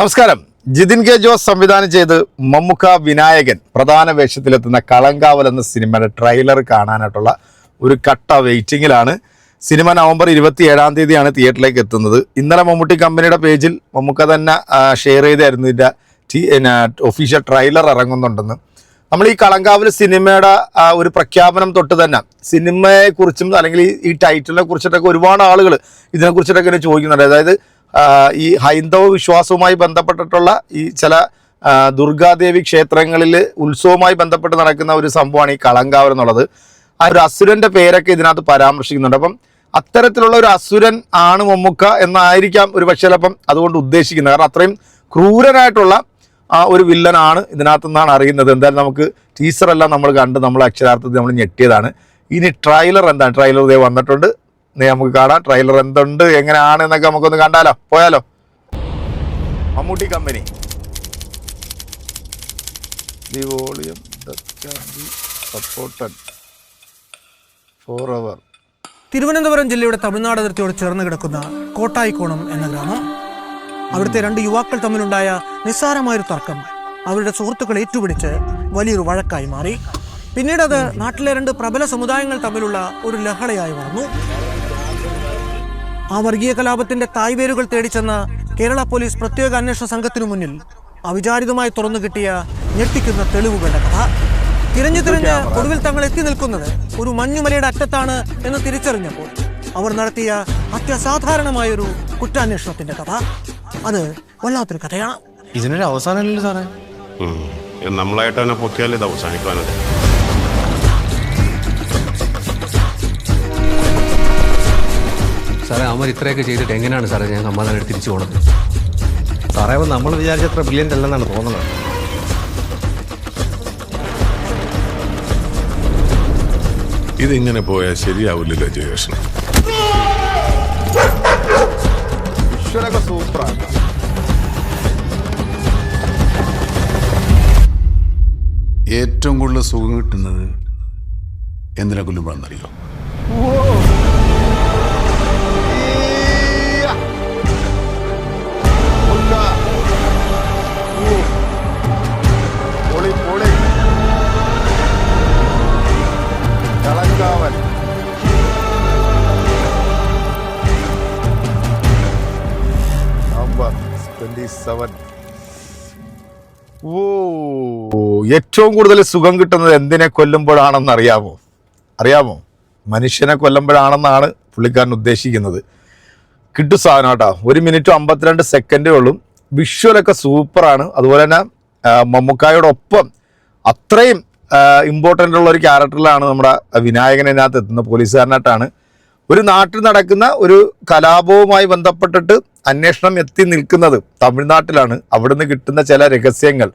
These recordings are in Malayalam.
നമസ്കാരം. ജിതിൻ കെ ജോസ് സംവിധാനം ചെയ്ത് മമ്മുക്ക വിനായകൻ പ്രധാന വേഷത്തിലെത്തുന്ന കളങ്കാവൽ എന്ന സിനിമയുടെ ട്രെയിലർ കാണാനായിട്ടുള്ള ഒരു കട്ട വെയിറ്റിങ്ങിലാണ് സിനിമ നവംബർ ഇരുപത്തി ഏഴാം തീയതിയാണ് തിയേറ്ററിലേക്ക് എത്തുന്നത്. ഇന്നലെ മമ്മൂട്ടി കമ്പനിയുടെ പേജിൽ മമ്മുക്ക തന്നെ ഷെയർ ചെയ്തായിരുന്നു ഇതിന്റെ ടി ഒഫീഷ്യൽ ട്രെയിലർ ഇറങ്ങുന്നുണ്ടെന്ന്. നമ്മൾ ഈ കളങ്കാവൽ സിനിമയുടെ ഒരു പ്രഖ്യാപനം തൊട്ട് തന്നെ സിനിമയെക്കുറിച്ചും അല്ലെങ്കിൽ ഈ- ടൈറ്റിലിനെ കുറിച്ചിട്ടൊക്കെ ഒരുപാട് ആളുകൾ ഇതിനെക്കുറിച്ചിട്ടൊക്കെ ചോദിക്കുന്നുണ്ട്. അതായത് ഈ ഹൈന്ദവ വിശ്വാസവുമായി ബന്ധപ്പെട്ടിട്ടുള്ള ഈ ചില ദുർഗാദേവി ക്ഷേത്രങ്ങളിൽ ഉത്സവവുമായി ബന്ധപ്പെട്ട് നടക്കുന്ന ഒരു സംഭവമാണ് ഈ കളങ്കാവർ എന്നുള്ളത്. ആ ഒരു അസുരന്റെ പേരൊക്കെ ഇതിനകത്ത് പരാമർശിക്കുന്നുണ്ട്. അപ്പം അത്തരത്തിലുള്ള ഒരു അസുരൻ ആണ് മമ്മുക്ക എന്നായിരിക്കാം ഒരു പക്ഷേ ചിലപ്പം അതുകൊണ്ട് ഉദ്ദേശിക്കുന്നത്. കാരണം അത്രയും ക്രൂരനായിട്ടുള്ള ആ ഒരു വില്ലനാണ് ഇതിനകത്തു നിന്നാണ് അറിയുന്നത്. എന്തായാലും നമുക്ക് ടീച്ചറെല്ലാം നമ്മൾ കണ്ട് നമ്മൾ അക്ഷരാർത്ഥത്തിൽ നമ്മൾ ഞെട്ടിയതാണ്. ഇനി ട്രailer എന്താണ്? ട്രailer ഇതേ വന്നിട്ടുണ്ട്. ദേ നമുക്ക് കാണാം. ട്രെയിലർ എന്തുണ്ട് എങ്ങനെയാണ് എന്നൊക്കെ നമുക്കൊന്ന് കണ്ടാലോ? പോയാലോ? Mammootty company the volume supported for അവർ തിരുവനന്തപുരം ജില്ലയുടെ തമിഴ്നാട് അതിർത്തിയോട് ചേർന്ന് കിടക്കുന്ന കോട്ടായിക്കോണം എന്ന ഗ്രാമം. അവിടുത്തെ രണ്ട് യുവാക്കൾ തമ്മിലുണ്ടായ നിസ്സാരമായൊരു തർക്കം. അവരുടെ സുഹൃത്തുക്കൾ ഏറ്റുപിടിച്ച് വലിയൊരു വഴക്കായി മാറി. പിന്നീട് അത് നാട്ടിലെ രണ്ട് പ്രബല സമുദായങ്ങൾ തമ്മിലുള്ള ഒരു ലഹളയായി വളർന്നു. ആ വർഗീയ കലാപത്തിന്റെ തായ്വേരുകൾ തേടിച്ചെന്ന കേരള പോലീസ് പ്രത്യേക അന്വേഷണ സംഘത്തിനു മുന്നിൽ അവിചാരിതമായി തുറന്നു കിട്ടിയ ഞെട്ടിക്കുന്ന തെളിവുകളുടെ കഥ. തിരഞ്ഞു തിരഞ്ഞ് ഒടുവിൽ തങ്ങൾ എത്തി നിൽക്കുന്നത് ഒരു മഞ്ഞുമലയുടെ അറ്റത്താണ് എന്ന് തിരിച്ചറിഞ്ഞപ്പോൾ അവർ നടത്തിയ അത്യസാധാരണമായൊരു കുറ്റാന്വേഷണത്തിന്റെ കഥ. അത് വല്ലാത്തൊരു കഥയാണ് ഇതിനൊരു അവസാനമല്ലേ സാറേ നമ്മളായിട്ട് തന്നെ പൊക്കിയാൽ ഇത് അവസാനിക്കാനത് സാറേ അവന്മാർ ഇത്രയൊക്കെ ചെയ്തിട്ട് എങ്ങനെയാണ് സാറേ ഞാൻ സമാധാനം തിരിച്ചു പോണത്? സാറേ അപ്പം നമ്മൾ വിചാരിച്ചത്ര ബ്രില്യന്റ് അല്ലെന്നാണ് തോന്നുന്നത്. ഇതിങ്ങനെ പോയാൽ ശരിയാവില്ലല്ലോ ജയകൃഷ്ണൻ സൂപ്പറാണ്. ഏറ്റവും കൂടുതൽ സുഖം കിട്ടുന്നത് എന്തിനെ കൊല്ലുമ്പോഴെന്നറിയോ നവംബർ ട്വന്റി സെവൻ ഓ ഏറ്റവും കൂടുതൽ സുഖം കിട്ടുന്നത് എന്തിനെ കൊല്ലുമ്പോഴാണെന്ന് അറിയാമോ? അറിയാമോ? മനുഷ്യനെ കൊല്ലുമ്പോഴാണെന്നാണ് പുള്ളിക്കാരൻ ഉദ്ദേശിക്കുന്നത്. കിട്ടു സാധനം കേട്ടോ. ഒരു മിനിറ്റും അമ്പത്തിരണ്ട് സെക്കൻഡേ ഉള്ളൂ. വിഷ്വലൊക്കെ സൂപ്പറാണ് അതുപോലെ തന്നെ മമ്മൂക്കായോടൊപ്പം അത്രയും ഇമ്പോർട്ടന്റ് ഉള്ള ഒരു ക്യാരക്ടറിലാണ് നമ്മുടെ വിനായകൻ എത്തുന്ന പോലീസുകാരനായിട്ടാണ് ഒരു നാട്ടിൽ നടക്കുന്ന ഒരു കലാപവുമായി ബന്ധപ്പെട്ടിട്ട് അന്വേഷണം എത്തി നിൽക്കുന്നത് തമിഴ്നാട്ടിലാണ്. അവിടുന്ന് കിട്ടുന്ന ചില രഹസ്യങ്ങൾ.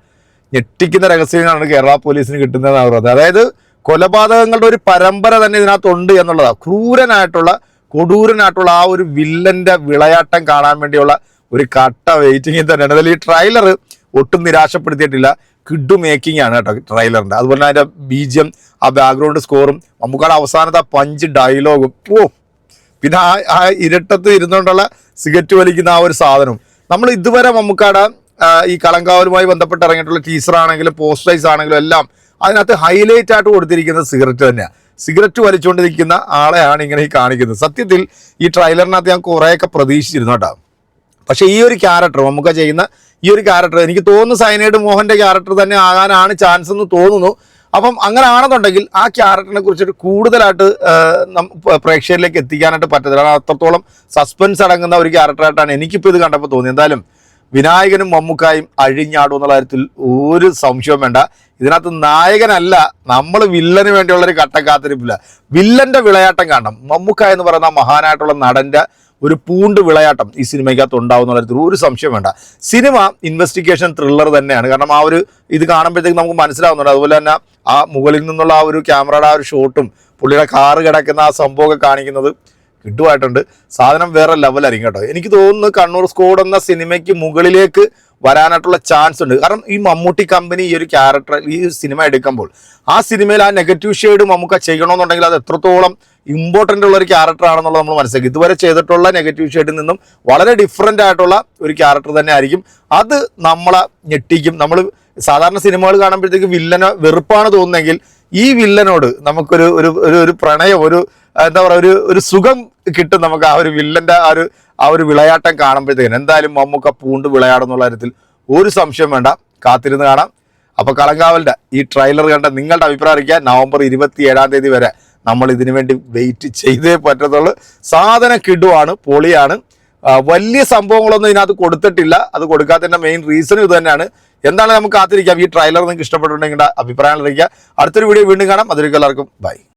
ഞെട്ടിക്കുന്ന രഹസ്യങ്ങളാണ് കേരള പോലീസിന് കിട്ടുന്നതെന്നാണ് പറയുന്നത്. അതായത് കൊലപാതകങ്ങളുടെ ഒരു പരമ്പര തന്നെ ഇതിനകത്തുണ്ട് എന്നുള്ളതാണ് ക്രൂരനായിട്ടുള്ള കൊടൂരനായിട്ടുള്ള ആ ഒരു വില്ലന്റെ വിളയാട്ടം കാണാൻ വേണ്ടിയുള്ള ഒരു കട്ട വെയിറ്റിംഗ് തന്നെയാണ്. അതിൽ ഈ ട്രailer ഒട്ടും നിരാശപ്പെടുത്തിയിട്ടില്ല. കിഡ് മേക്കിംഗ് ആണ് കേട്ടോ ട്രailerന്റെ അതുപോലെ തന്നെ അതിന്റെ ബീജിയം ആ ബാക്ക്ഗ്രൗണ്ട് സ്കോറും നമുക്കവിടെ അവസാനത്തെ ആ പഞ്ച് ഡയലോഗും ഓ പിന്നെ ആ ആ ഇരട്ടത്ത് ഇരുന്നുകൊണ്ടുള്ള സിഗരറ്റ് വലിക്കുന്ന ആ ഒരു സാധനം. നമ്മൾ ഇതുവരെ മമ്മൂക്കാട ഈ കളങ്കാവലുമായി ബന്ധപ്പെട്ട് ഇറങ്ങിയിട്ടുള്ള ടീസർ ആണെങ്കിലും പോസ്റ്റൈസ് ആണെങ്കിലും എല്ലാം അതിനകത്ത് ഹൈലൈറ്റ് ആയിട്ട് കൊടുത്തിരിക്കുന്നത് സിഗരറ്റ് തന്നെയാണ് സിഗരറ്റ് വലിച്ചുകൊണ്ടിരിക്കുന്ന ആളെയാണ് ഇങ്ങനെ ഈ കാണിക്കുന്നത്. സത്യത്തിൽ ഈ ട്രെയിലറിനകത്ത് ഞാൻ കുറേയൊക്കെ പ്രതീക്ഷിച്ചിരുന്നു കേട്ടോ. പക്ഷേ ഈ ഒരു ക്യാരക്ടർ നമുക്ക് ചെയ്യുന്ന ഈ ഒരു ക്യാരക്ടർ എനിക്ക് തോന്നുന്നു സൈനൈഡ് മോഹന്റെ ക്യാരക്ടർ തന്നെ ആകാനാണ് ചാൻസ് എന്ന് തോന്നുന്നു. അപ്പം അങ്ങനെ ആണെന്നുണ്ടെങ്കിൽ ആ ക്യാരക്ടറിനെ കുറിച്ചിട്ട് കൂടുതലായിട്ട് പ്രേക്ഷകരിലേക്ക് എത്തിക്കാനായിട്ട് പറ്റത്തില്ല. അത്രത്തോളം സസ്പെൻസ് അടങ്ങുന്ന ഒരു ക്യാരക്ടറായിട്ടാണ് എനിക്കിപ്പോൾ ഇത് കണ്ടപ്പോൾ തോന്നി എന്തായാലും വിനായകനും മമ്മൂക്കായും അഴിഞ്ഞാടും എന്നുള്ള കാര്യത്തിൽ ഒരു സംശയവും വേണ്ട. ഇതിനകത്ത് നായകനല്ല നമ്മൾ വില്ലന് വേണ്ടിയുള്ളൊരു കട്ടക്കാത്തിരിപ്പില്ല വില്ലന്റെ വിളയാട്ടം കാണണം. മമ്മൂക്ക എന്ന് പറയുന്ന മഹാനായിട്ടുള്ള നടന്റെ ഒരു പൂണ്ട് വിളയാട്ടം ഈ സിനിമയ്ക്കകത്ത് ഉണ്ടാവുന്ന കാര്യത്തിൽ ഒരു സംശയം വേണ്ട. സിനിമ ഇൻവെസ്റ്റിഗേഷൻ ത്രില്ലർ തന്നെയാണ്. കാരണം ആ ഒരു ഇത് കാണുമ്പോഴത്തേക്ക് നമുക്ക് മനസ്സിലാവുന്നുണ്ട്. അതുപോലെ തന്നെ ആ മുകളിൽ നിന്നുള്ള ആ ഒരു ക്യാമറയുടെ ആ ഒരു ഷോട്ടും പുള്ളിയുടെ കാറ് കിടക്കുന്ന ആ സംഭവമൊക്കെ കാണിക്കുന്നത് കിട്ടുമായിട്ടുണ്ട്. സാധനം വേറെ ലെവലായിരിക്കും കേട്ടോ. എനിക്ക് തോന്നുന്നു കണ്ണൂർ സ്കോഡ് എന്ന സിനിമയ്ക്ക് മുകളിലേക്ക് വരാനായിട്ടുള്ള ചാൻസ് ഉണ്ട്. കാരണം ഈ മമ്മൂട്ടി കമ്പനി ഈ ഒരു ക്യാരക്ടർ ഈ സിനിമ എടുക്കുമ്പോൾ ആ സിനിമയിൽ ആ നെഗറ്റീവ് ഷെയ്ഡ് മമ്മൂക്ക ചെയ്യണമെന്നുണ്ടെങ്കിൽ അത് എത്രത്തോളം ഇമ്പോർട്ടന്റ് ഉള്ള ഒരു ക്യാരക്ടർ ആണെന്നുള്ളത് നമ്മൾ മനസ്സിലാക്കി. ഇതുവരെ ചെയ്തിട്ടുള്ള നെഗറ്റീവ് ഷെയ്ഡിൽ നിന്നും വളരെ ഡിഫറെന്റ് ആയിട്ടുള്ള ഒരു ക്യാരക്ടർ തന്നെ ആയിരിക്കും. അത് നമ്മളെ ഞെട്ടിക്കും. നമ്മൾ സാധാരണ സിനിമകൾ കാണുമ്പോഴത്തേക്ക് വില്ലനെ വെറുപ്പാണ് തോന്നുന്നെങ്കിൽ ഈ വില്ലനോട് നമുക്കൊരു ഒരു ഒരു പ്രണയം ഒരു എന്താ പറയുക ഒരു ഒരു സുഖം കിട്ടും നമുക്ക് ആ ഒരു വില്ലന്റെ ആ ഒരു ആ ഒരു വിളയാട്ടം കാണുമ്പോഴത്തേക്കും എന്തായാലും മമ്മൂക്ക പൂണ്ട് വിളയാടുന്നുള്ള കാര്യത്തിൽ ഒരു സംശയം വേണ്ട. കാത്തിരുന്ന് കാണാം. അപ്പോൾ കളങ്കാവലിന്റെ ഈ ട്രെയിലർ കണ്ട നിങ്ങളുടെ അഭിപ്രായം അറിയിക്കുക നവംബർ ഇരുപത്തി ഏഴാം തീയതി വരെ നമ്മൾ ഇതിനു വേണ്ടി വെയിറ്റ് ചെയ്തേ പറ്റത്തുള്ളൂ. സാധനം കിടുവാണ് പൊളിയാണ്. വലിയ സംഭവങ്ങളൊന്നും ഇതിനകത്ത് കൊടുത്തിട്ടില്ല. അത് കൊടുക്കാത്തതിന്റെ മെയിൻ റീസൺ ഇത് തന്നെയാണ്. എന്താണ് നമുക്ക് കാത്തിരിക്കാം. ഈ ട്രെയിലർ നിങ്ങൾക്ക് ഇഷ്ടപ്പെട്ടിട്ടുണ്ടെങ്കിൽ അഭിപ്രായം അറിയിക്കുക. അടുത്തൊരു വീഡിയോ വീണ്ടും കാണാം. അതിലേക്ക് എല്ലാവർക്കും ബൈ